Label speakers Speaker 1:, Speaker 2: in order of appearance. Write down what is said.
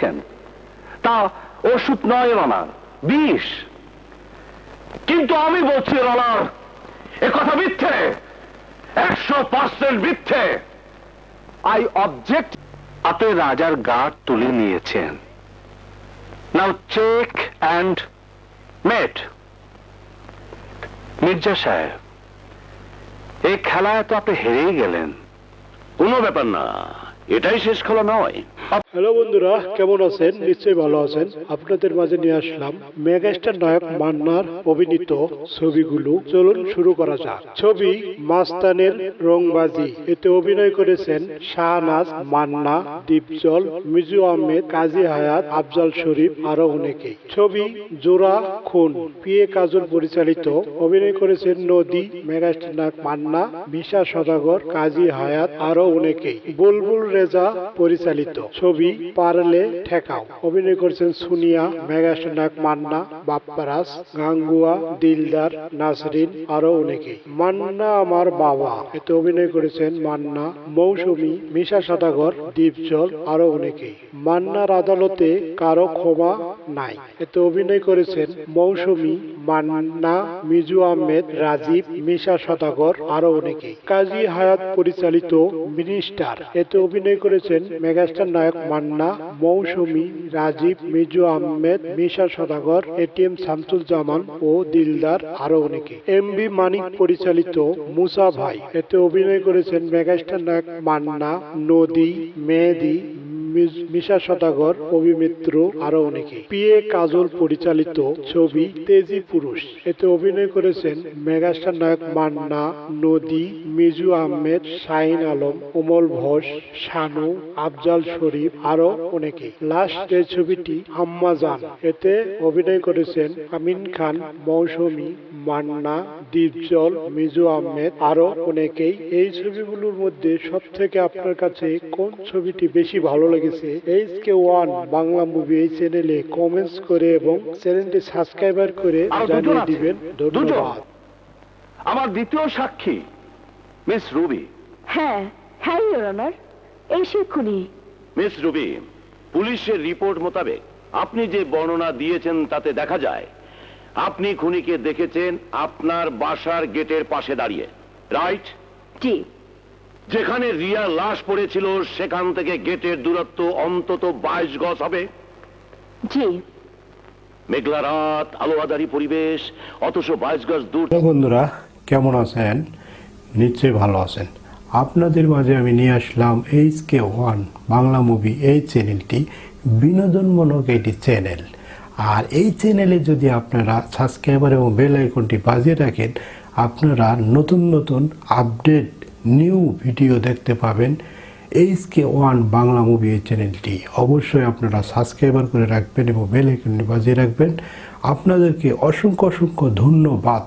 Speaker 1: দিচ্ছেন তা ওষুধ নয় রানার বিষ। কিন্তু আমি বলছি রানার এ কথা মিথ্যে, একশো পার্সেন্ট মিথ্যে। আই অবজেক্ট আপনি রাজার গার্ড তুলে নিয়েছেন। Now check and mate. Mirza সাহেব, এই খেলায় তো আপনি হেরেই গেলেন। কোনো ব্যাপার না, এটাই শেষ খেলা নয়।
Speaker 2: হ্যালো বন্ধুরা, কেমন আছেন? নিশ্চয়ই ভালো আছেন। আপনাদের মাঝে নিয়ে আসলাম মেগাস্টার নায়ক মান্নার অভিনীত ছবিগুলো। চলুন শুরু করা যাক। ছবি মাস্তানের রংবাজি। এতে অভিনয় করেছেন শাহনাজ, মান্না, দীপজল, মিজু আহমেদ, কাজী হায়াত, আফজাল শরীফ আরও অনেকেই। ছবি জোড়া খুন। পিএ কাজল পরিচালিত। অভিনয় করেছেন নদী, মেগাস্টার নায়ক মান্না বিশা সদাগর, কাজী হায়াত আরও অনেকেই। বুলবুল রেজা পরিচালিত। ছবি পারলে ঠেকাও। অভিনয় করেছেন সুনিয়া, মেগাস্টার নায়ক মান্না বাপ্পারাস গাঙ্গুয়া, দিলদার, নাসরিন, আরও অনেকে মান্না আমার বাবা। এতে অভিনয় করেছেন মান্না, মৌসুমী, মিশা সদাগর, দীপজল, আরও অনেকেই। মান্নার আদালতে কারও ক্ষমা নাই। এতে অভিনয় করেছেন মৌসুমী, মান্না, মিজু আহমেদ, রাজীব, মিশা সদাগর, আরও অনেকেই। কাজী হায়াত পরিচালিত মিনিস্টার। এতে অভিনয় করেছেন মেগাস্টার নায়ক মান্না মৌসুমী রাজীব, মিজু আহমেদ, মিশা সদাগর, এটিএম শামসুল জামান ও দিলদার আরও অনেকে। এম বি মানিক পরিচালিত মুসা ভাই, এতে অভিনয় করেছেন মেগাস্টার নায়ক মান্না, নদী, মেহেদি মিশা সদাগর অভিমিত্র আরও অনেকে। পিএ কাজল পরিচালিত ছবি, তেজি পুরুষ। এতে অভিনয় করেছেন মেগাস্টার নায়ক মান্না, নদী, মিজু আহমেদ, শাহিন আলম উমল ঘোষ, শানু, আফজাল শরীফ, আরও অনেকে। লাস্ট এই ছবিটি আম্মাজান এতে অভিনয় করেছেন আমিন খান, মৌসুমী, মান্না দীপজল মিজু আহমেদ আরও অনেকেই এই ছবিগুলোর মধ্যে সব থেকে আপনার কাছে কোন ছবিটি বেশি ভালো লেগেছে? H K one Bangla movie এই চ্যানেলে কমেন্টস করে এবং চ্যানেলটি সাবস্ক্রাইবার করে জানিয়ে দিবেন। ধন্যবাদ।
Speaker 1: আমার দ্বিতীয় সাক্ষী মিস রুবি
Speaker 3: হ্যাঁ হ্যাঁ ইউর অনার এই শিক্ষুনি
Speaker 1: মিস রুবি পুলিশের রিপোর্ট মোতাবেক আপনি যে বর্ণনা দিয়েছেন তাতে দেখা যায় আপনি খুনিকে দেখেছেন আপনার বাসার গেটের পাশে দাঁড়িয়ে। রাইট
Speaker 3: জি।
Speaker 1: যেখানে রিয়ার লাশ পড়েছিল সেখান থেকে গেটের দূরত্ব অন্তত বাইশ গজ হবে।
Speaker 3: জি।
Speaker 1: মেঘলা রাত আলোয়াদারি পরিবেশ অথচ বাইশ গজ দূর
Speaker 2: বন্ধুরা কেমন আছেন? নিশ্চয়ই ভালো আছেন। আপনাদের মাঝে আমি নিয়ে আসলাম H K one Bangla movie এই চ্যানেলটি বিনোদনমূলক এটি চ্যানেল আর এই চ্যানেলে যদি আপনারা সাবস্ক্রাইবার এবং বেল আইকনটি বাজিয়ে রাখেন, আপনারা নতুন নতুন আপডেট নিউ ভিডিও দেখতে পাবেন। H K one Bangla movie এই চ্যানেলটি অবশ্যই আপনারা সাবস্ক্রাইবার করে রাখবেন এবং বেল আইকনটি বাজিয়ে রাখবেন। আপনাদেরকে অসংখ্য অসংখ্য ধন্যবাদ।